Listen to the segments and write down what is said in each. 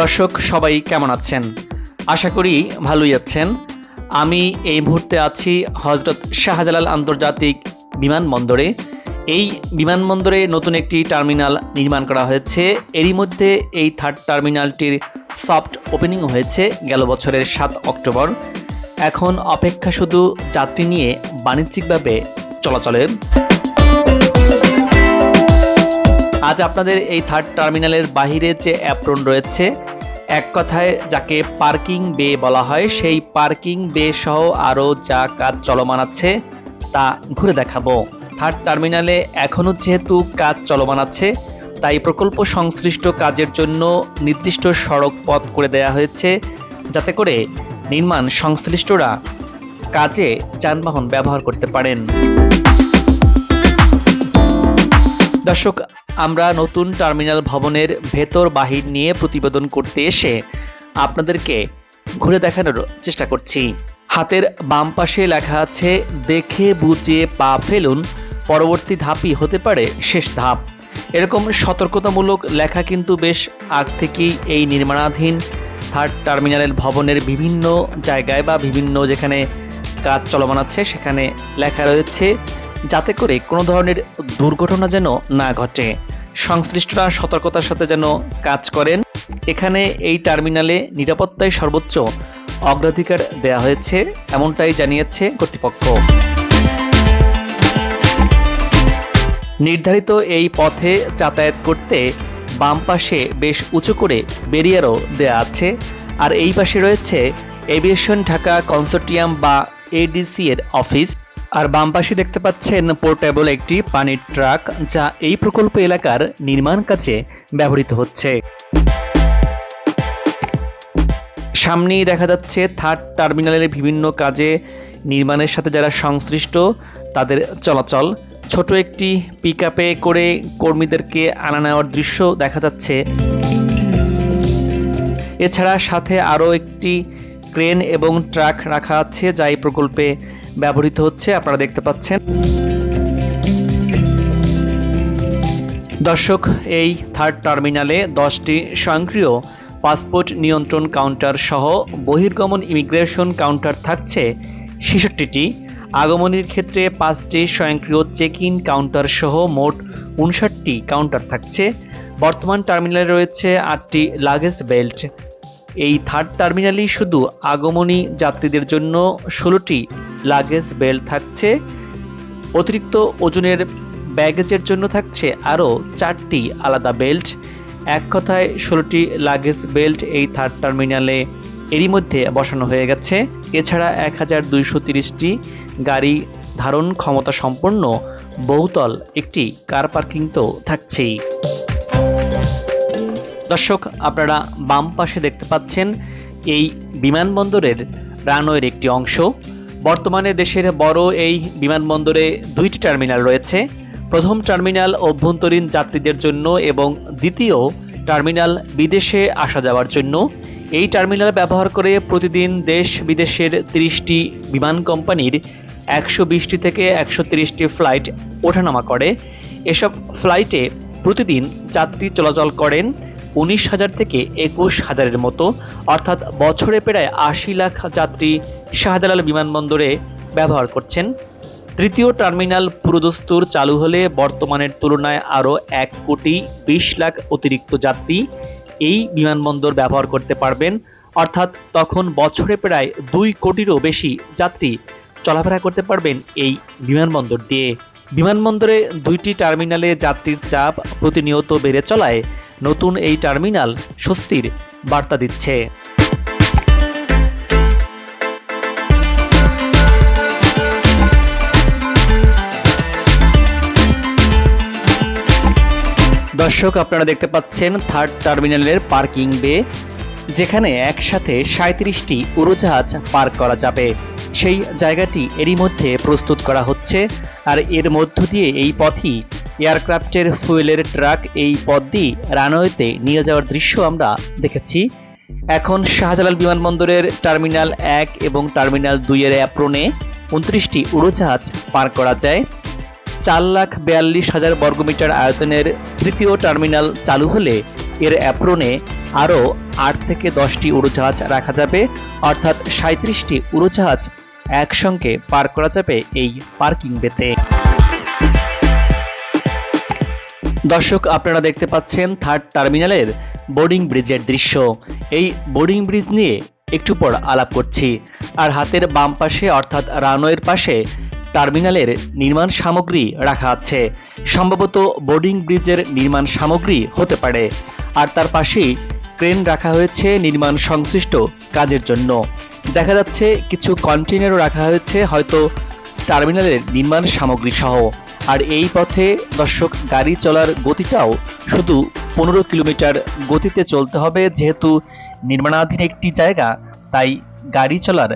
দর্শক, সবাই কেমন আছেন? আশা করি ভালোই আছেন। আমি এই মুহূর্তে আছি হজরত শাহজালাল আন্তর্জাতিক বিমানবন্দরে। এই বিমানবন্দরে নতুন একটি টার্মিনাল নির্মাণ করা হয়েছে। এরই মধ্যে এই থার্ড টার্মিনালটির সফট ওপেনিং হয়েছে গেল বছরের সাত অক্টোবর। এখন অপেক্ষা শুধু যাত্রী নিয়ে বাণিজ্যিকভাবে চলাচলের আজ আপনাদের এই থার্ড টার্মিনালের বাহিরে যে অ্যাপ্রন রয়েছে এক কথায় যাকে পার্কিং বে বলা হয়, সেই পার্কিং বে সহ আরও যা কাজ চলমান আছে তা ঘুরে দেখাবো। থার্ড টার্মিনালে এখনও যেহেতু কাজ চলমান আছে, তাই প্রকল্প সংশ্লিষ্ট কাজের জন্য নির্দিষ্ট সড়ক পথ করে দেয়া হয়েছে, যাতে করে নির্মাণ সংশ্লিষ্টরা কাজে যানবাহন ব্যবহার করতে পারেন। দর্শক আমরা নতুন টার্মিনাল ভবনের ভেতর বাহির নিয়ে প্রতিবেদন করতে এসে আপনাদেরকে ঘুরে দেখানোর চেষ্টা করছি। হাতের বাম পাশে লেখা আছে, দেখে বুঝে পা ফেলুন, পরবর্তী ধাপই হতে পারে শেষ ধাপ। এরকম সতর্কতামূলক লেখা কিন্তু বেশ আগ থেকেই এই নির্মাণাধীন থার্ড টার্মিনালের ভবনের বিভিন্ন জায়গায় বা বিভিন্ন যেখানে কাজ চলমান আছে, সেখানে লেখা রয়েছে যাতে করে কোনো ধরনের দুর্ঘটনা যেন না ঘটে। সংশ্লিষ্টরা সতর্কতার সাথে যেন কাজ করেন। এখানে এই টার্মিনালে নিরাপত্তায় সর্বোচ্চ অগ্রাধিকার দেওয়া হয়েছে, এমনটাই জানিয়েছে কর্তৃপক্ষ। নির্ধারিত এই পথে যাতায়াত করতে বাম পাশে বেশ উঁচু করে ব্যারিয়ারও দেয়া আছে। আর এই পাশে রয়েছে এভিয়েশন ঢাকা কনসোর্টিয়াম বা এডিসি এর অফিস। আর বাম পাশে দেখতে পাচ্ছেন পোর্টেবল একটি পানির ট্রাক, যা এই প্রকল্প এলাকার নির্মাণ কাজে ব্যবহৃত হচ্ছে। সামনেই দেখা যাচ্ছে থার্ড টার্মিনালের বিভিন্ন কাজে নির্মাণের সাথে যারা সংশ্লিষ্ট, তাদের চলাচল। ছোট একটি পিক করে কর্মীদেরকে আনা নেওয়ার দৃশ্য দেখা যাচ্ছে। এছাড়া সাথে আরও একটি ক্রেন এবং ট্রাক রাখা আছে, যা এই প্রকল্পে ব্যবহৃত হচ্ছে, আপনারা দেখতে পাচ্ছেন। দর্শক, এই থার্ড টার্মিনালে দশটি স্বয়ংক্রিয় পাসপোর্ট নিয়ন্ত্রণ কাউন্টার সহ বহির্গমন ইমিগ্রেশন কাউন্টার থাকছে ছেষট্টিটি। আগমনের ক্ষেত্রে পাঁচটি স্বয়ংক্রিয় চেক ইন কাউন্টার সহ মোট উনষাটটি কাউন্টার থাকছে। বর্তমান টার্মিনালে রয়েছে আটটি লাগেজ বেল্ট। এই থার্ড টার্মিনালেই শুধু আগমনী যাত্রীদের জন্য ষোলোটি লাগেজ বেল্ট থাকছে। অতিরিক্ত ওজনের ব্যাগেজের জন্য থাকছে আরও চারটি আলাদা বেল্ট এক কথায় ষোলোটি লাগেজ বেল্ট এই থার্ড টার্মিনালে এরই মধ্যে বসানো হয়ে গেছে। এছাড়া এক হাজার দুইশো তিরিশটি গাড়ি ধারণ ক্ষমতা সম্পন্ন বহুতল একটি কার পার্কিং তো থাকছেই। দর্শক, আপনারা বাম পাশে দেখতে পাচ্ছেন এই বিমানবন্দরের রানওয়ের একটি অংশ। বর্তমানে দেশের বড় এই বিমানবন্দরে দুইটি টার্মিনাল রয়েছে। প্রথম টার্মিনাল অভ্যন্তরীণ যাত্রীদের জন্য এবং দ্বিতীয় টার্মিনাল বিদেশে আসা যাওয়ার জন্য। এই টার্মিনাল ব্যবহার করে প্রতিদিন দেশ বিদেশের তিরিশটি বিমান কোম্পানির একশো বিশটি থেকে একশো তিরিশটি ফ্লাইট ওঠানামা করে। এসব ফ্লাইটে প্রতিদিন যাত্রী চলাচল করেন উনিশ হাজার থেকে একুশ হাজারের মতো, অর্থাৎ বছরে প্রায় আশি লাখ যাত্রী শাহজালাল বিমানবন্দরে ব্যবহার করছেন। তৃতীয় টার্মিনাল পুরোদস্তুর চালু হলে বর্তমানের তুলনায় আরও এক কোটি বিশ লাখ অতিরিক্ত যাত্রী এই বিমানবন্দর ব্যবহার করতে পারবেন। অর্থাৎ তখন বছরে প্রায় দুই কোটিরও বেশি যাত্রী চলাফেরা করতে পারবেন এই বিমানবন্দর দিয়ে। বিমানবন্দরে দুইটি টার্মিনালে যাত্রীর চাপ প্রতিনিয়ত বেড়ে চলায়। নতুন এই টার্মিনাল স্বস্তির বার্তা দিচ্ছে। দর্শক, আপনারা দেখতে পাচ্ছেন থার্ড টার্মিনালের পার্কিং বে, যেখানে একসাথে সাঁত্রিশটি উড়োজাহাজ পার্ক করা যাবে। সেই জায়গাটি এরই মধ্যে প্রস্তুত করা হচ্ছে, আর এর মধ্য দিয়ে এই পথই এয়ারক্রাফটের ফুয়েলের ট্রাক এই পথ দিয়ে রানওয়েতে নিয়ে যাওয়ার দৃশ্য আমরা দেখেছি। এখন শাহজালাল বিমানবন্দরের টার্মিনাল এক এবং টার্মিনাল দুইয়ের অ্যাপ্রনে উনত্রিশটি উড়োজাহাজ পার করা যায়। চার লাখ বিয়াল্লিশ হাজার বর্গমিটার আয়তনের তৃতীয় টার্মিনাল চালু হলে এর অ্যাপ্রনে আরও আট থেকে দশটি উড়োজাহাজ রাখা যাবে, অর্থাৎ সাঁত্রিশটি উড়োজাহাজ একসঙ্গে পার করা যাবে এই পার্কিং বেতে। দর্শক, আপনারা দেখতে পাচ্ছেন থার্ড টার্মিনালের বোর্ডিং ব্রিজের দৃশ্য। এই বোর্ডিং ব্রিজ নিয়ে একটু পর আলাপ করছি। আর হাতের বাম পাশে, অর্থাৎ রানওয়ের পাশে টার্মিনালের নির্মাণ সামগ্রী রাখা আছে। সম্ভবত বোর্ডিং ব্রিজের নির্মাণ সামগ্রী হতে পারে। আর তার পাশেই ক্রেন রাখা হয়েছে নির্মাণ সংশ্লিষ্ট কাজের জন্য। দেখা যাচ্ছে, কিছু কন্টেনারও রাখা হয়েছে, হয়তো টার্মিনালের নির্মাণ সামগ্রী সহ আর এই পথে, দর্শক, গাড়ি চলার গতিটাও শুধু পনেরো কিলোমিটার গতিতে চলতে হবে। যেহেতু নির্মাণাধীন একটি জায়গা, তাই গাড়ি চলার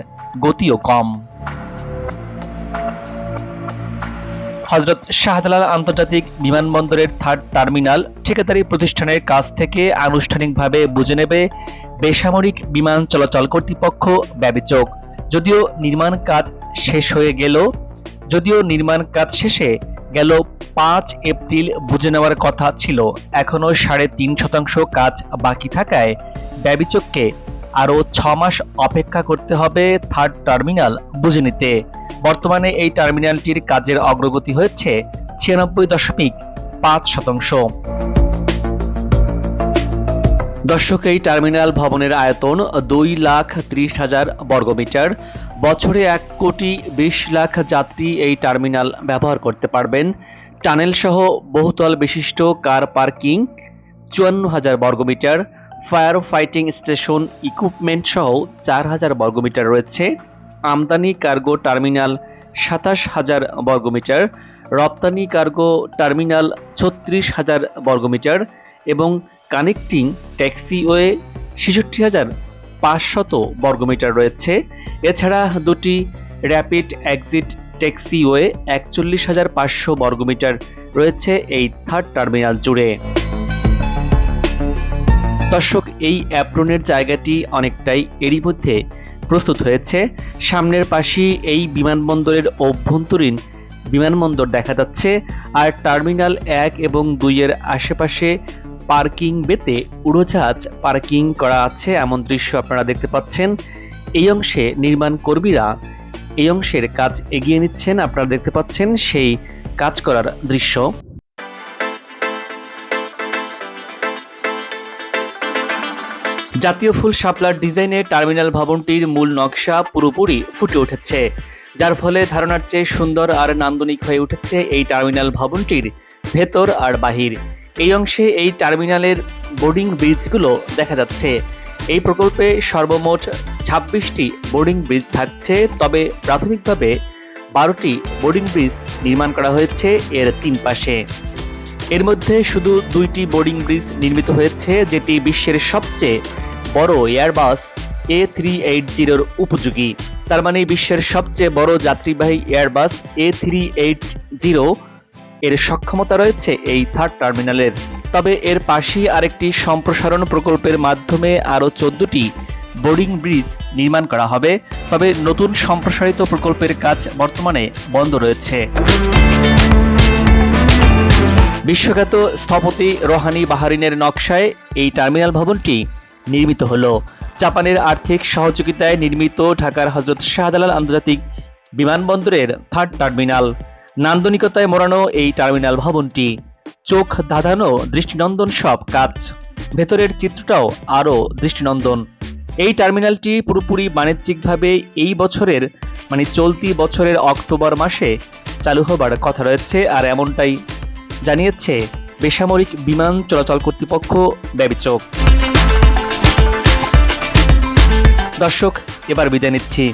গতিও কম। হজরত শাহজালাল আন্তর্জাতিক বিমানবন্দরের থার্ড টার্মিনাল ঠিকাদারি প্রতিষ্ঠানের কাছ থেকে আনুষ্ঠানিকভাবে বুঝে নেবে, বেসামরিক বিমান চলাচল কর্তৃপক্ষ ব্যবিচক যদিও নির্মাণ কাজ শেষ হয়ে গেল, যদিও নির্মাণ কাজ শেষে গেল পাঁচ এপ্রিল বুঝে নেওয়ার কথা ছিল। এখনও সাড়ে তিন শতাংশ কাজ বাকি থাকায় ব্যবিচককে আরও ছ মাস অপেক্ষা করতে হবে থার্ড টার্মিনাল বুঝে নিতে। বর্তমানে এই টার্মিনালটির কাজের অগ্রগতি হয়েছে ছিয়ানব্বই দশমিক পাঁচ শতাংশ। দর্শক, এই টার্মিনাল ভবনের আয়তন দুই লাখ ত্রিশ হাজার বর্গমিটার বছরে এক কোটি বিশ লাখ যাত্রী এই টার্মিনাল ব্যবহার করতে পারবেন। টানেল সহ বহুতল বিশিষ্ট কার পার্কিং, চুয়ান্ন হাজার বর্গমিটার ফায়ার ফাইটিং স্টেশন ইকুইপমেন্ট সহ চার হাজার বর্গমিটার রয়েছে। আমদানি কার্গো টার্মিনাল সাতাশ হাজার বর্গমিটার রপ্তানি কার্গো টার্মিনাল ছত্রিশ হাজার বর্গমিটার এবং কানেক্টিং ট্যাক্সিওয়ে ছেষট্টি হাজার পাঁচশত বর্গমিটার রয়েছে। এছাড়া দুটি র্যাপিড এক্সিট ট্যাক্সিওয়ে একচল্লিশ হাজার পাঁচশো বর্গমিটার রয়েছে এই থার্ড টার্মিনাল জুড়ে। দর্শক, এই অ্যাপ্রনের জায়গাটি অনেকটাই এরই মধ্যে প্রস্তুত হয়েছে। সামনের পাশেই এই বিমানবন্দরের অভ্যন্তরীণ বিমানবন্দর দেখা যাচ্ছে। আর টার্মিনাল এক এবং দুইয়ের আশেপাশে পার্কিং বেতে উড়োজাহাজ পার্কিং করা আছে এমন দৃশ্য আপনারা দেখতে পাচ্ছেন। এই অংশে নির্মাণ কর্মীরা এই অংশের কাজ এগিয়ে নিচ্ছেন, আপনারা দেখতে পাচ্ছেন সেই কাজ করার দৃশ্য। জাতীয় ফুল শাপলার ডিজাইনে টার্মিনাল ভবনটির মূল নকশা পুরোপুরি ফুটে উঠেছে। যার ফলে ধারণার চেয়ে সুন্দর আর নান্দনিক হয়ে উঠেছে এই টার্মিনাল ভবনটির ভেতর আর বাহির। এই অংশে এই টার্মিনালের বোর্ডিং ব্রিজগুলো দেখা যাচ্ছে। এই প্রকল্পে সর্বমোট ছাব্বিশটি বোর্ডিং ব্রিজ থাকছে, তবে প্রাথমিকভাবে বারোটি বোর্ডিং ব্রিজ নির্মাণ করা হয়েছে এর তিন পাশে। এর মধ্যে শুধু দুইটি বোর্ডিং ব্রিজ নির্মিত হয়েছে, যেটি বিশ্বের সবচেয়ে বড় এয়ারবাস এ থ্রি এইট জিরোর উপযোগী। তার মানে বিশ্বের সবচেয়ে বড় যাত্রীবাহী Airbus A three eight zero এর সক্ষমতা রয়েছে এই থার্ড টার্মিনালের তবে এর পাশেই আরেকটি সম্প্রসারণ প্রকল্পের মাধ্যমে আরও চোদ্দটি বোর্ডিং ব্রিজ নির্মাণ করা হবে। তবে নতুন সম্প্রসারিত প্রকল্পের কাজ বর্তমানে বন্ধ রয়েছে। বিশ্বখ্যাত স্থপতি রোহানি বাহারিনের নকশায় এই টার্মিনাল ভবনটি নির্মিত হল। জাপানের আর্থিক সহযোগিতায় নির্মিত ঢাকার হজরত শাহজালাল আন্তর্জাতিক বিমানবন্দরের থার্ড টার্মিনাল নান্দনিকতায় মোড়ানো এই টার্মিনাল ভবনটি চোখ ধাঁধানো দৃষ্টিনন্দন সব কাজ ভেতরের চিত্রটাও আরও দৃষ্টিনন্দন। এই টার্মিনালটি পুরোপুরি বাণিজ্যিকভাবে এই বছরের মানে চলতি বছরের অক্টোবর মাসে চালু হবার কথা রয়েছে আর এমনটাই জানিয়েছে বেসামরিক বিমান চলাচল কর্তৃপক্ষ ব্যবিচক দর্শক, এবার বিদায় নিচ্ছি।